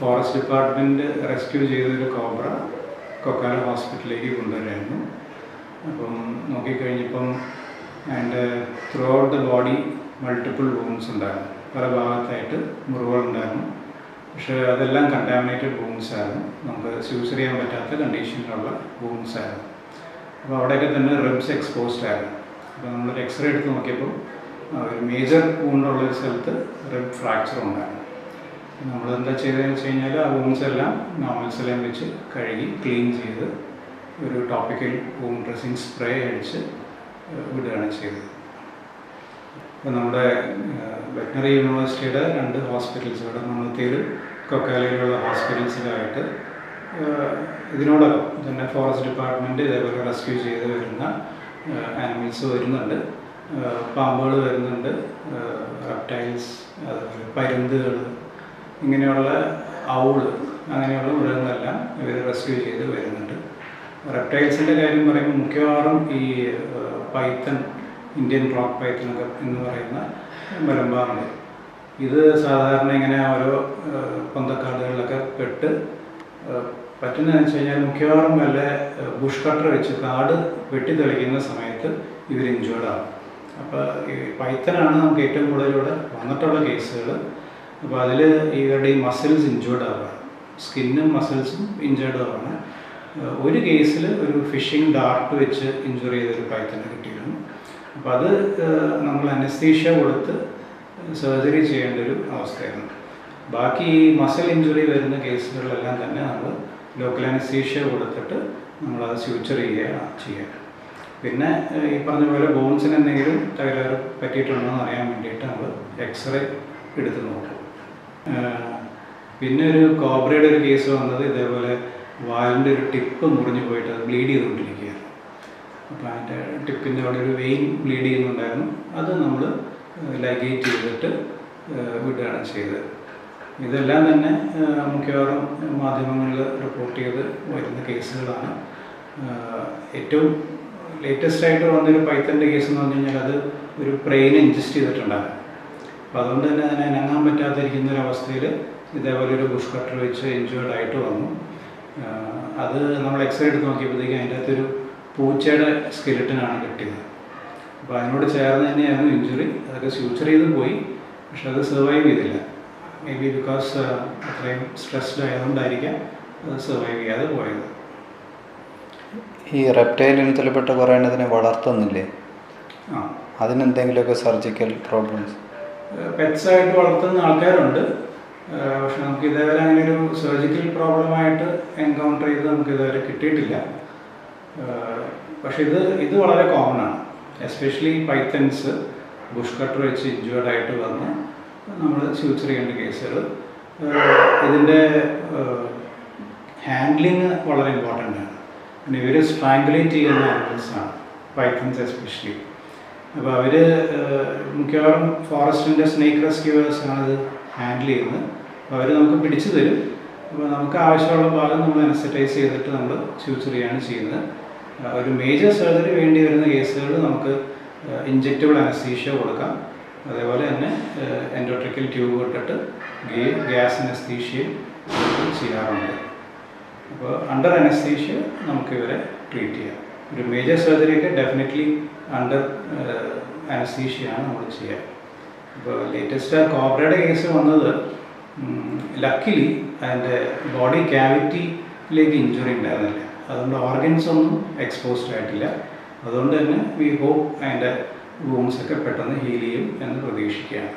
Forest department rescue ചെയ്തൊരു cobra Kokkala ഹോസ്പിറ്റലിലേക്ക് കൊണ്ടുവരായിരുന്നു. അപ്പം നോക്കിക്കഴിഞ്ഞപ്പം and throughout the body multiple wounds ഉണ്ടായിരുന്നു. പല ഭാഗത്തായിട്ട് മുറിവുകളുണ്ടായിരുന്നു പക്ഷേ അതെല്ലാം കണ്ടാമിനേറ്റഡ് ബോൺസ് ആയിരുന്നു. നമുക്ക് സ്യൂസ് ചെയ്യാൻ പറ്റാത്ത കണ്ടീഷനിലുള്ള ബോൺസ് ആയിരുന്നു. അപ്പോൾ അവിടെയൊക്കെ തന്നെ റിബ്സ് എക്സ്പോസ്ഡ് ആയിരുന്നു. അപ്പോൾ നമ്മളൊരു എക്സ്റേ എടുത്ത് നോക്കിയപ്പോൾ ഒരു മേജർ വൂണ്ടുള്ള ഒരു സ്ഥലത്ത് റിബ് ഫ്രാക്ചർ ഉണ്ടായിരുന്നു. നമ്മൾ എന്താ ചെയ്തതെന്ന് വെച്ച് കഴിഞ്ഞാൽ ആ വൂൺസ് എല്ലാം നോർമൽസ് എല്ലാം വെച്ച് കഴുകി ക്ലീൻ ചെയ്ത് ഒരു ടോപ്പിക്കൽ വൂൺ ഡ്രസ്സിങ് സ്പ്രേ അടിച്ച് വിടുകയാണ് ചെയ്തത്. അപ്പോൾ നമ്മുടെ വെറ്റിനറി യൂണിവേഴ്സിറ്റിയുടെ രണ്ട് ഹോസ്പിറ്റൽസ് ഇവിടെ മണ്ണുത്തിയിലും കൊക്കാലയിലുള്ള ഹോസ്പിറ്റൽസിലായിട്ട് ഇതിനോടൊപ്പം തന്നെ ഫോറസ്റ്റ് ഡിപ്പാർട്ട്മെന്റ് ഇതേപോലെ റെസ്ക്യൂ ചെയ്ത് വരുന്ന ആനിമൽസ് വരുന്നുണ്ട്. പാമ്പുകൾ വരുന്നുണ്ട്. റെപ്റ്റൈൽസ് അതുപോലെ പരുന്തുകൾ ഇങ്ങനെയുള്ള ഔൾ അങ്ങനെയുള്ള മൃഗങ്ങളെല്ലാം ഇവർ റെസ്ക്യൂ ചെയ്ത് വരുന്നുണ്ട്. റെപ്റ്റൈൽസിന്റെ കാര്യം പറയുമ്പോൾ മിക്കവാറും ഈ പൈത്തൺ ഇന്ത്യൻ റോക്ക് പൈത്തൺ എന്ന് പറയുന്ന മലമ്പാറുണ്ട് ഇത് സാധാരണ ഇങ്ങനെ ഓരോ പന്തക്കാടുകളിലൊക്കെ പെട്ട് പറ്റുന്ന വെച്ച് കഴിഞ്ഞാൽ മിക്കവാറും വല്ല ബുഷ് കട്ടർ വെച്ച് കാട് വെട്ടി തെളിക്കുന്ന സമയത്ത് ഇവർ ഇഞ്ചോർഡാണ് അപ്പോൾ ഈ പൈത്തനാണ് നമുക്ക് ഏറ്റവും കൂടുതൽ ഇവിടെ വന്നിട്ടുള്ള കേസുകൾ അപ്പോൾ അതിൽ ഇവരുടെ ഈ മസിൽസ് ഇഞ്ചേർഡ് ആവുക സ്കിന്നും മസിൽസും ഇഞ്ചേർഡ് ആവുകയാണ്. ഒരു കേസിൽ ഒരു ഫിഷിംഗ് ഡാർട്ട് വെച്ച് ഇഞ്ചുറി ചെയ്തൊരു പൈത്തനെ കിട്ടിയിരുന്നു. അപ്പോൾ അത് നമ്മൾ അനസ്തീഷ്യ കൊടുത്ത് സർജറി ചെയ്യേണ്ട ഒരു അവസ്ഥയാണ്. ബാക്കി ഈ മസിൽ ഇഞ്ചുറി വരുന്ന കേസുകളിലെല്ലാം തന്നെ നമ്മൾ ലോക്കൽ അനസ്തീഷ്യ കൊടുത്തിട്ട് നമ്മളത് സ്യൂച്ചർ ചെയ്യുകയാണ് ചെയ്യുക. പിന്നെ ഈ പറഞ്ഞ പോലെ ബോൺസിന് എന്തെങ്കിലും തകരാറ് പറ്റിയിട്ടുണ്ടോ എന്ന് അറിയാൻ വേണ്ടിയിട്ട് നമ്മൾ എക്സ്റേ എടുത്ത് നോക്കും. പിന്നെ ഒരു കോബ്രയുടെ ഒരു കേസ് വന്നത് ഇതേപോലെ വാലിന്റെ ഒരു ടിപ്പ് മുറിഞ്ഞു പോയിട്ട് അത് ബ്ലീഡ് ചെയ്തുകൊണ്ടിരിക്കുകയാണ് അതിന്റെ ടിപ്പിന്റെ അവിടെ ഒരു വെയിൻ ബ്ലീഡ് ചെയ്യുന്നുണ്ടായിരുന്നു. അത് നമ്മൾ ലഗേറ്റ് ചെയ്തിട്ട് വിടുകയാണ് ചെയ്തത്. ഇതെല്ലാം തന്നെ മിക്കവാറും മാധ്യമങ്ങളിൽ റിപ്പോർട്ട് ചെയ്ത് വരുന്ന കേസുകളാണ്. ഏറ്റവും ലേറ്റസ്റ്റ് ആയിട്ട് വന്നൊരു പൈത്തന്റെ കേസ് എന്ന് പറഞ്ഞു കഴിഞ്ഞാൽ അത് ഒരു ബ്രെയിൻ ഇൻജസ്റ്റ് ചെയ്തിട്ടുണ്ടായിരുന്നു. അപ്പോൾ അതുകൊണ്ട് തന്നെ അതിനെ അനങ്ങാൻ പറ്റാതിരിക്കുന്ന ഒരു അവസ്ഥയിൽ ഇതേപോലെ ഒരു ബുഷ് കട്ടർ വെച്ച് ഇഞ്ചുവേർഡ് ആയിട്ട് വന്നു. അത് നമ്മൾ എക്സ്റേ എടുത്ത് നോക്കിയപ്പോഴത്തേക്കും അതിന്റെ അകത്തൊരു പൂച്ചയുടെ സ്കെലിട്ടനാണ് കിട്ടിയത്. അപ്പോൾ അതിനോട് ചേർന്ന് തന്നെയായിരുന്നു ഇഞ്ചുറി അതൊക്കെ സ്യൂച്ചർ ചെയ്ത് പോയി. പക്ഷെ അത് സർവൈവ് ചെയ്തില്ല. മേ ബി ബിക്കോസ് അത്രയും സ്ട്രെസ്ഡ് ആയതുകൊണ്ടായിരിക്കാം അത് സർവൈവ് ചെയ്യാതെ പോയത്. ഈ റെപ്റ്റൈൽ ഇനത്തിൽപ്പെട്ട കുറേ എണ്ണത്തിനെ വളർത്തുന്നില്ലേ? ആ. അതിനെന്തെങ്കിലുമൊക്കെ സർജിക്കൽ പ്രോബ്ലംസ് പെറ്റ്സ് ആയിട്ട് വളർത്തുന്ന ആൾക്കാരുണ്ട്. പക്ഷെ നമുക്ക് ഇതേവരെ അങ്ങനെ ഒരു സർജിക്കൽ പ്രോബ്ലമായിട്ട് എൻകൗണ്ടർ ചെയ്ത് നമുക്ക് ഇതുവരെ കിട്ടിയിട്ടില്ല. പക്ഷെ ഇത് ഇത് വളരെ കോമൺ ആണ്. എസ്പെഷ്യലി പൈത്തൻസ് ബുഷ് കട്ടർ വെച്ച് ഇഞ്ചുവേർഡ് ആയിട്ട് വന്ന് നമ്മൾ സ്യൂച്ചർ ചെയ്യേണ്ട കേസുകൾ ഇതിന്റെ ഹാൻഡ്ലിങ് വളരെ ഇമ്പോർട്ടന്റ് ആണ്. പിന്നെ ഇവർ സ്ട്രാങ്കുലേറ്റ് ചെയ്യുന്ന ആനിമൽസ് ആണ് പൈത്തൻസ് എസ്പെഷ്യലി അപ്പോൾ അവർ മിക്കവാറും ഫോറസ്റ്റിന്റെ സ്നേക്ക് റെസ്ക്യൂവേഴ്സ് ആണ് ഇത് ഹാൻഡിൽ ചെയ്യുന്നത്. അപ്പോൾ അവർ നമുക്ക് പിടിച്ചു തരും. അപ്പോൾ നമുക്ക് ആവശ്യമുള്ള ഭാഗം നമ്മൾ അനസറ്റൈസ് ചെയ്തിട്ട് നമ്മൾ സ്യൂച്ചർ ചെയ്യാണ് ചെയ്യുന്നത്. ഒരു മേജർ സർജറി വേണ്ടി വരുന്ന കേസുകൾ നമുക്ക് ഇഞ്ചക്റ്റബിൾ അനസ്തീഷ്യ കൊടുക്കാം. അതേപോലെ തന്നെ എൻഡോട്രിക്കൽ ട്യൂബ് ഇട്ടിട്ട് ഗ്യാസ് അനസ്തീഷ്യ ചെയ്യാറുണ്ട്. അപ്പോൾ അണ്ടർ അനസ്തീഷ്യ നമുക്ക് ഇവരെ ട്രീറ്റ് ചെയ്യാം. ഒരു മേജർ സർജറിയൊക്കെ ഡെഫിനറ്റ്ലി അണ്ടർ അനസ്തീഷ്യയാണ് നമ്മൾ ചെയ്യുക ഇപ്പോൾ ലേറ്റസ്റ്റ് കോബ്രയുടെ കേസ് വന്നത് ലക്കിലി അതിന്റെ ബോഡി ക്യാവിറ്റിയിലേക്ക് ഇഞ്ചുറി ഉണ്ടായിരുന്നില്ല. അതുകൊണ്ട് ഓർഗൻസ് ഒന്നും എക്സ്പോസ്ഡ് ആയിട്ടില്ല. അതുകൊണ്ട് തന്നെ വി ഹോപ്പ് അതിന്റെ വൂൺസ് ഒക്കെ പെട്ടെന്ന് ഹീൽ ചെയ്യും എന്ന് പ്രതീക്ഷിക്കുകയാണ്.